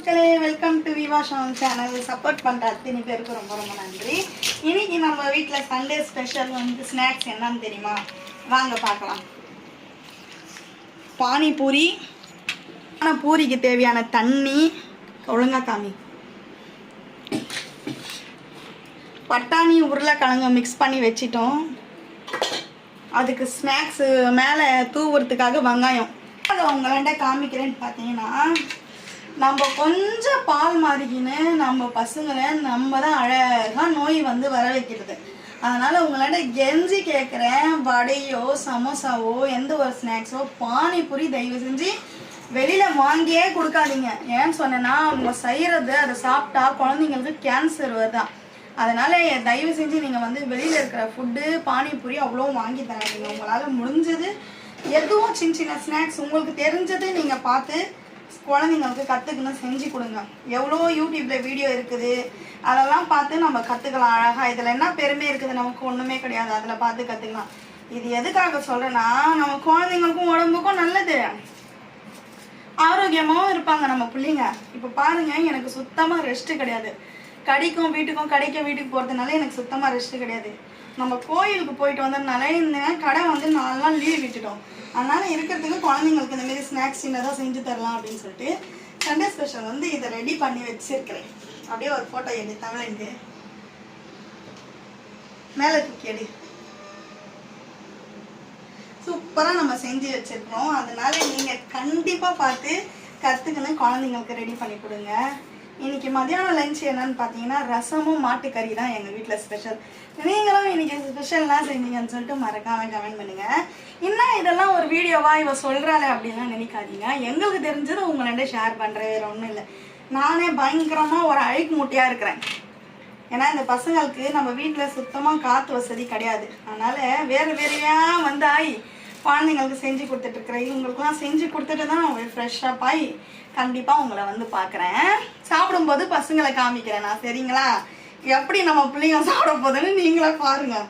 மக்களே welcome to Viva Shaan channel support பண்ணுற அத்தனை பேருக்கு ரொம்ப ரொம்ப நன்றி. இன்னைக்கு நம்ம வீட்டில் சண்டே ஸ்பெஷல் வந்து ஸ்நாக்ஸ் என்னன்னு தெரியுமா? வாங்க பார்க்கலாம். பானிபூரி ஆனால் பூரிக்கு தேவையான தண்ணி ஒழுங்கா காமி பட்டாணி உருளைக்கிழங்கு மிக்ஸ் பண்ணி வச்சிட்டோம். அதுக்கு ஸ்நாக்ஸு மேலே தூவுறதுக்காக வெங்காயம். அதை உங்கள்கிட்ட காமிக்கிறேன்னு பார்த்தீங்கன்னா நம்ம கொஞ்சம் பால் மாறிக்கின்னு நம்ம பசங்களை நம்ம தான் அழகாக நோய் வந்து வர வைக்கிறது அதனால் உங்களாண்ட கெஞ்சி கேட்குறேன் வடையோ சமோசாவோ எந்த ஒரு ஸ்நாக்ஸோ பானிபூரி தயவு செஞ்சு வெளியில் வாங்கியே கொடுக்காதீங்க. ஏன்னு சொன்னேன்னா அவங்க செய்கிறது அதை சாப்பிட்டா குழந்தைங்களுக்கு கேன்சர் வருதான் அதனால தயவு செஞ்சு நீங்கள் வந்து வெளியில் இருக்கிற ஃபுட்டு பானிபூரி அவ்வளோ வாங்கி தராதீங்க. உங்களால் முடிஞ்சது எதுவும் சின்ன சின்ன ஸ்நாக்ஸ் உங்களுக்கு தெரிஞ்சது நீங்கள் பார்த்து குழந்தைங்களுக்கு கற்றுக்கணும் செஞ்சு கொடுங்க. எவ்வளோ யூடியூப்பில் வீடியோ இருக்குது அதெல்லாம் பார்த்து நம்ம கற்றுக்கலாம் அழகாக இதில் என்ன பெருமை இருக்குது நமக்கு ஒன்றுமே கிடையாது. அதில் பார்த்து கற்றுக்கலாம் இது எதுக்காக சொல்கிறேன்னா நம்ம குழந்தைங்களுக்கும் உடம்புக்கும் நல்லது. ஆரோக்கியமாகவும் இருப்பாங்க நம்ம பிள்ளைங்க. இப்போ பாருங்கள் எனக்கு சுத்தமாக ரெஸ்ட்டு கிடையாது. கடைக்கும் வீட்டுக்கும் கடைக்கும் வீட்டுக்கு போகிறதுனால எனக்கு சுத்தமாக ரெஸ்ட்டு கிடையாது. நம்ம கோயிலுக்கு போயிட்டு வந்ததுனால இந்த கடை வந்து நாலு நாள் லீவ் விட்டுட்டோம். அதனால் இருக்கிறதுக்கு குழந்தைங்களுக்கு இந்தமாரி ஸ்நாக்ஸ் சின்னதாக செஞ்சு தரலாம் அப்படின்னு சொல்லிட்டு சண்டே ஸ்பெஷல் வந்து இதை ரெடி பண்ணி வச்சிருக்கிறேன். அப்படியே ஒரு ஃபோட்டோ எடு தமிழனுக்கு. மேலே தூக்கி எடு. சூப்பராக நம்ம செஞ்சு வச்சுருக்கோம் அதனால நீங்கள் கண்டிப்பாக பார்த்து கற்றுக்கணும் குழந்தைங்களுக்கு ரெடி பண்ணி கொடுங்க. இன்னைக்கு மதியானம் லஞ்ச் என்னன்னு பார்த்தீங்கன்னா ரசமும் மாட்டுக்கறி தான் எங்கள் வீட்டில் ஸ்பெஷல் நீங்களும் இன்னைக்கு ஸ்பெஷல்லாம் செஞ்சீங்கன்னு சொல்லிட்டு மறக்காமல் கமெண்ட் பண்ணுங்க. இன்னும் இதெல்லாம் ஒரு வீடியோவா இவ சொல்கிறாளே அப்படின்லாம் நினைக்காதீங்க. எங்களுக்கு தெரிஞ்சது உங்கள்கிட்ட ஷேர் பண்ணுற வேறு ஒன்றும் இல்லை. நானே பயங்கரமாக ஒரு அழுக்கு மூட்டையாக இருக்கிறேன். ஏன்னா இந்த பசங்களுக்கு நம்ம வீட்டில் சுத்தமாக காற்று வசதி கிடையாது. அதனால் வேறு வேறையாக வந்து ஆகி குழந்தைங்களுக்கு செஞ்சு கொடுத்துட்ருக்குறேன் இவங்களுக்குலாம் செஞ்சு கொடுத்துட்டு தான் நான் ஃப்ரெஷ்ஷாக ஆகி கண்டிப்பாக உங்களை வந்து பார்க்குறேன். சாப்பிடும்போது பசங்களை காமிக்கிறேன் நான் சரிங்களா? எப்படி நம்ம பிள்ளைங்க சாப்பிட போதுன்னு நீங்களே பாருங்கள்